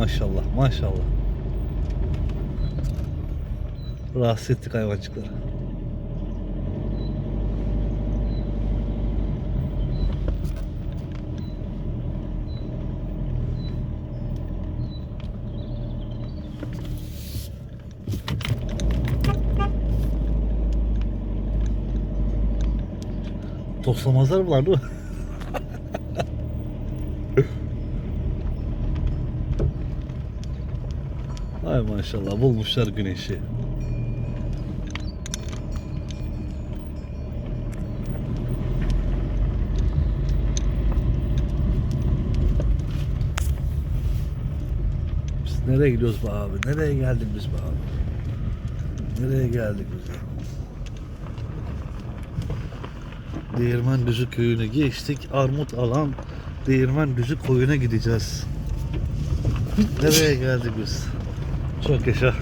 maşallah maşallah. Rahatsız ettik hayvancıkları. Toslamazlar lan değil mi? Ay maşallah bulmuşlar güneşi. Biz nereye gidiyoruz be abi? Nereye geldik biz be abi? Nereye geldik biz? Değirmen Düzü köyüne geçtik. Armut alan Değirmen Düzü koyuna gideceğiz. Nereye geldik biz? Çok yaşa.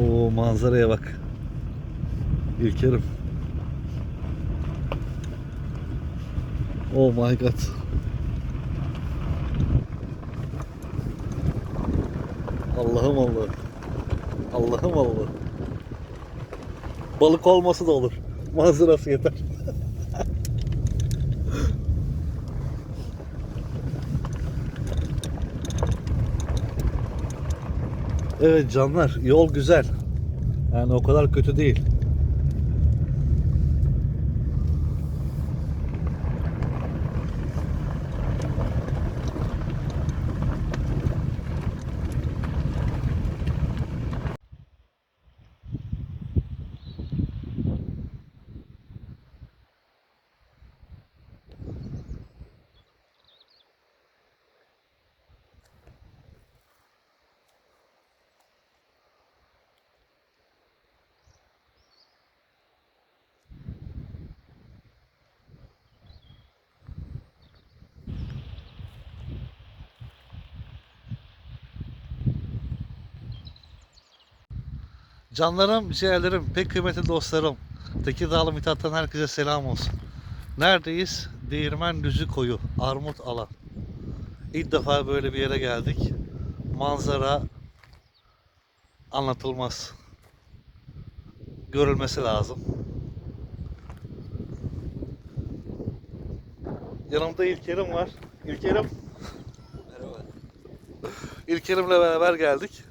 O manzaraya bak. İlkerim. Oh my god. Allah'ım Allah'ım. Allah'ım Allah'ım. Balık olması da olur. Manzarası yeter. Evet canlar yol güzel. Yani o kadar kötü değil. Canlarım, ciğerlerim, pek kıymetli dostlarım. Tekirdağlı Mithat'tan herkese selam olsun. Neredeyiz? Değirmen Düzü Koyu, Armut Alan. İlk defa böyle bir yere geldik. Manzara anlatılmaz. Görülmesi lazım. Yanımda İlker'im var. İlker'im. Merhaba. İlker'imle beraber geldik.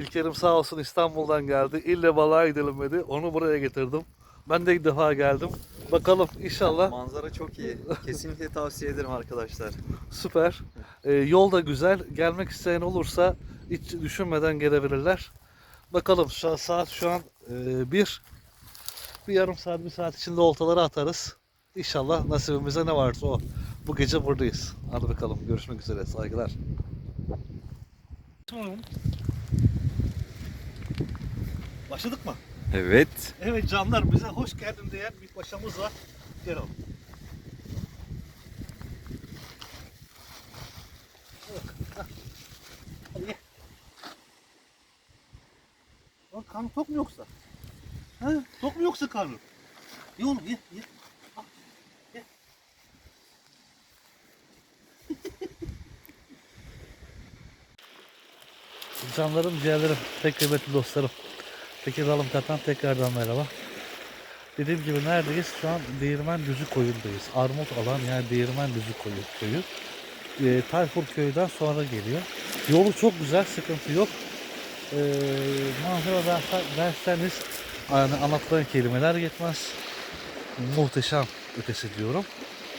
İlker'im sağ olsun İstanbul'dan geldi. İlle balığa gidelim dedi. Onu buraya getirdim. Ben de ilk defa geldim. Bakalım inşallah Manzara çok iyi. Kesinlikle tavsiye ederim arkadaşlar. süper. Ee, yol da güzel. Gelmek isteyen olursa hiç düşünmeden gelebilirler. Bakalım şu an, saat şu an e, bir. Bir yarım saat, bir saat içinde oltaları atarız. İnşallah nasibimize ne varsa o. Bu gece buradayız. Hadi bakalım. Görüşmek üzere. Saygılar. Başladık mı? Evet. Evet canlar bize hoş geldin diyen bir paşamız var. Gel oğlum. Bak, hah. Hadi. Lan karnın tok mu yoksa? Ha? Tok mu yoksa karnın? Ye oğlum ye ye. Al, ye. Canlarım, ciğerlerim, pek kıymetli dostlarım. Tekirdağlı Mutfak'tan tekrardan merhaba. Dediğim gibi neredeyiz? Şu an Değirmen Düzü koyundayız. Armut alan yani Değirmen Düzü koyu köyü. E, Tayfur köyden sonra geliyor. Yolu çok güzel, sıkıntı yok. E, manzara dersen- derseniz yani anlatılan kelimeler yetmez. Muhteşem ötesi diyorum.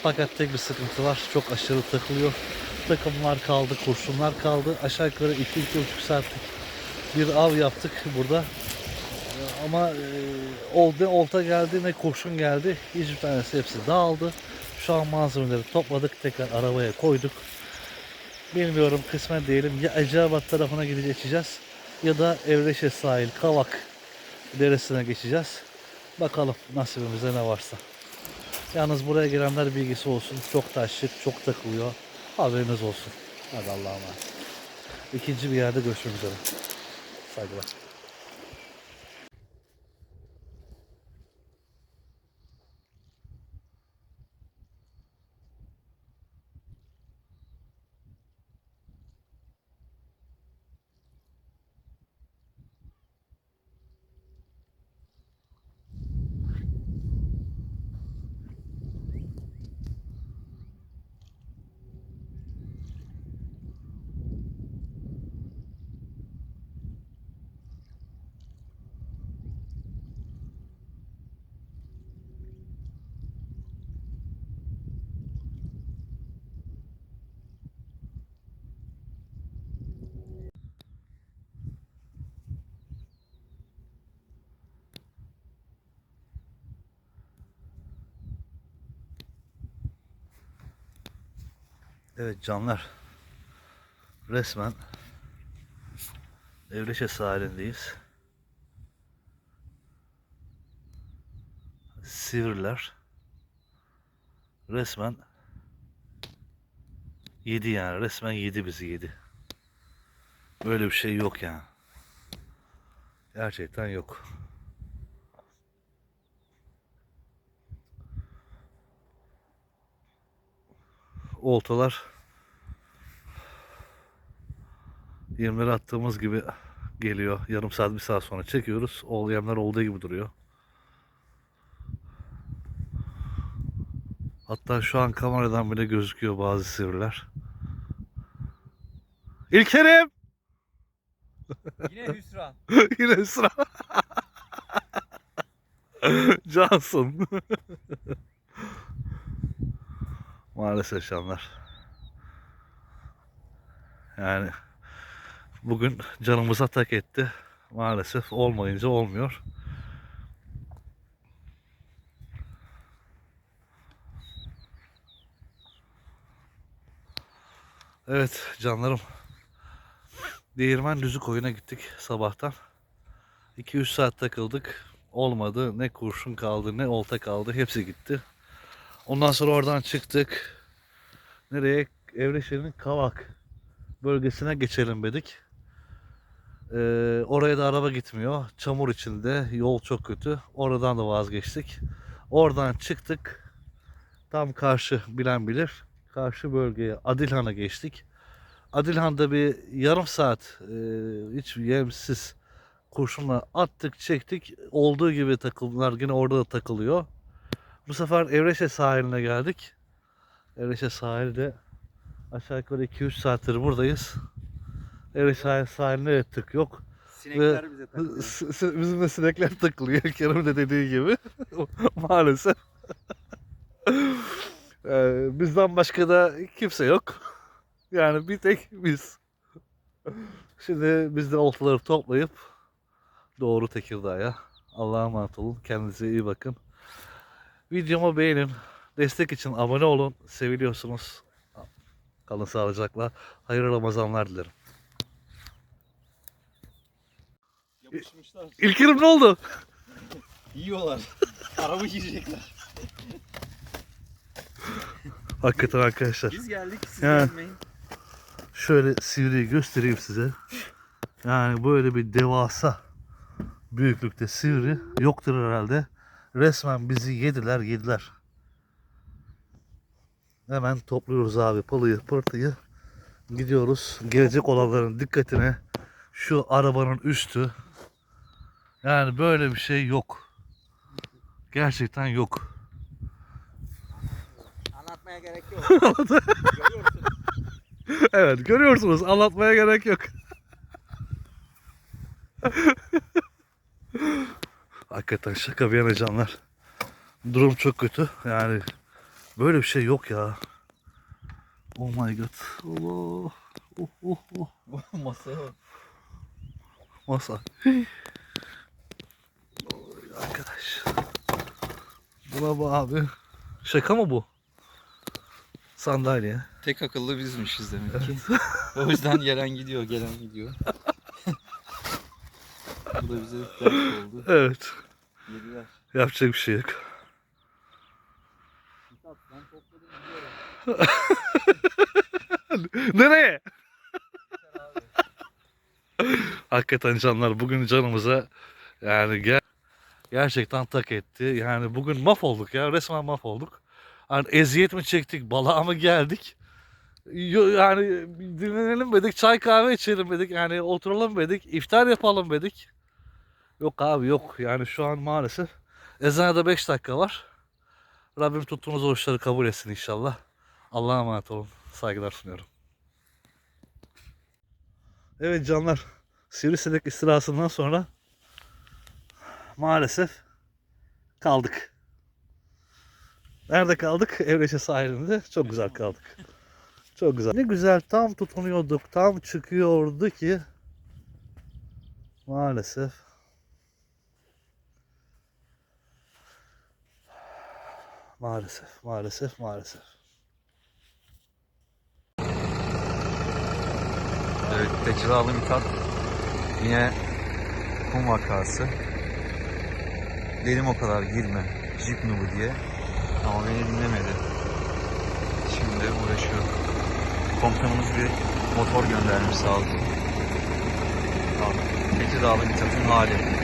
Fakat tek bir sıkıntı var. Çok aşırı takılıyor. Takımlar kaldı, kurşunlar kaldı. Aşağı yukarı 2-2,5 saatlik bir av yaptık burada. Ama e, oldu, olta geldi ne kurşun geldi. Hiçbir tanesi hepsi dağıldı. Şu an malzemeleri topladık. Tekrar arabaya koyduk. Bilmiyorum kısmen diyelim ya Eceabat tarafına gideceğiz ya da Evreşe sahil Kavak deresine geçeceğiz. Bakalım nasibimize ne varsa. Yalnız buraya gelenler bilgisi olsun. Çok taşlık, çok takılıyor. Haberiniz olsun. Hadi Allah'a emanet. İkinci bir yerde görüşmek üzere. Saygılar. Evet canlar. Resmen Evreşe sahilindeyiz. Sivriler resmen yedi yani resmen yedi bizi yedi. Böyle bir şey yok yani. Gerçekten yok. Oltalar 20'leri attığımız gibi geliyor. Yarım saat bir saat sonra çekiyoruz. Ol yemler olduğu gibi duruyor. Hatta şu an kameradan bile gözüküyor bazı sivriler. İlkerim! Yine hüsran. Yine sıra. Cansın. Maalesef canlar. Yani bugün canımıza tak etti. Maalesef olmayınca olmuyor. Evet canlarım. Değirmen düzü koyuna gittik sabahtan. 2-3 saat takıldık. Olmadı. Ne kurşun kaldı ne olta kaldı. Hepsi gitti. Ondan sonra oradan çıktık. Nereye? Evreşehir'in Kavak bölgesine geçelim dedik. Ee, oraya da araba gitmiyor. Çamur içinde. Yol çok kötü. Oradan da vazgeçtik. Oradan çıktık. Tam karşı bilen bilir. Karşı bölgeye Adilhan'a geçtik. Adilhan'da bir yarım saat e, hiç yemsiz kurşunla attık çektik. Olduğu gibi takıldılar. Yine orada da takılıyor. Bu sefer Evreşe sahiline geldik. Evreşe sahilde aşağı yukarı 2-3 saattir buradayız. Evreşe sahil- sahiline de tık yok. Sinekler bize takılıyor. Bizim de sinekler takılıyor. Kerem de dediği gibi. Maalesef. Ee, bizden başka da kimse yok. Yani bir tek biz. Şimdi biz de oltaları toplayıp doğru Tekirdağ'a. Allah'a emanet olun. Kendinize iyi bakın. Videomu beğenin. Destek için abone olun. Seviliyorsunuz. Kalın sağlıcakla. Hayırlı Ramazanlar dilerim. Yapışmışlar. İlkerim ne oldu? Yiyorlar. Araba yiyecekler. Hakikaten arkadaşlar. Biz geldik siz Ya. gelmeyin. Şöyle sivriyi göstereyim size. Yani böyle bir devasa büyüklükte sivri yoktur herhalde. Resmen bizi yediler yediler. Hemen topluyoruz abi palıyı pırtıyı. Gidiyoruz. Gelecek olanların dikkatine şu arabanın üstü. Yani böyle bir şey yok. Gerçekten yok. Anlatmaya gerek yok. Görüyorsun. Evet görüyorsunuz anlatmaya gerek yok. Hakikaten şaka bir yana canlar. Durum çok kötü. Yani böyle bir şey yok ya. Oh my god. Allah. Oh, oh, oh. Masa. Oy, Arkadaş. Buna bu abi. Şaka mı bu? Sandalye. Tek akıllı bizmişiz demek ki. o yüzden gelen gidiyor, gelen gidiyor. Bu da bize ders oldu. Evet. Yediler. Yapacak bir şey yok. Mithat ben topladım gidiyorum. Nereye? Hakikaten canlar bugün canımıza yani ger- gerçekten tak etti. Yani bugün mahvolduk ya resmen mahvolduk. Hani eziyet mi çektik, balağa mı geldik? Yani dinlenelim dedik, çay kahve içelim dedik. Yani oturalım dedik, iftar yapalım dedik. Yok abi yok. Yani şu an maalesef ezana da 5 dakika var. Rabbim tuttuğumuz oruçları kabul etsin inşallah. Allah'a emanet olun. Saygılar sunuyorum. Evet canlar. Sivrisinek istirasından sonra maalesef kaldık. Nerede kaldık? Evreşe sahilinde. Çok güzel kaldık. Çok güzel. Ne güzel tam tutunuyorduk. Tam çıkıyordu ki maalesef maalesef maalesef maalesef Evet, Tekirdağlı Mithat yine kum vakası. Dedim o kadar girme, jip nubu diye. Ama beni dinlemedi. Şimdi uğraşıyor. Komutanımız bir motor göndermiş sağ olsun. Tekirdağlı Mithat'ın hali.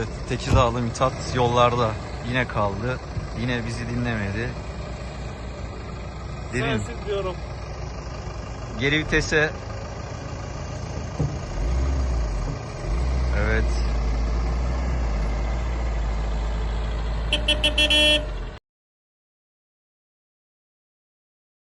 Evet, Tekirdağlı Mithat yollarda yine kaldı. Yine bizi dinlemedi. Dedim Sensin diyorum. geri vitese Evet.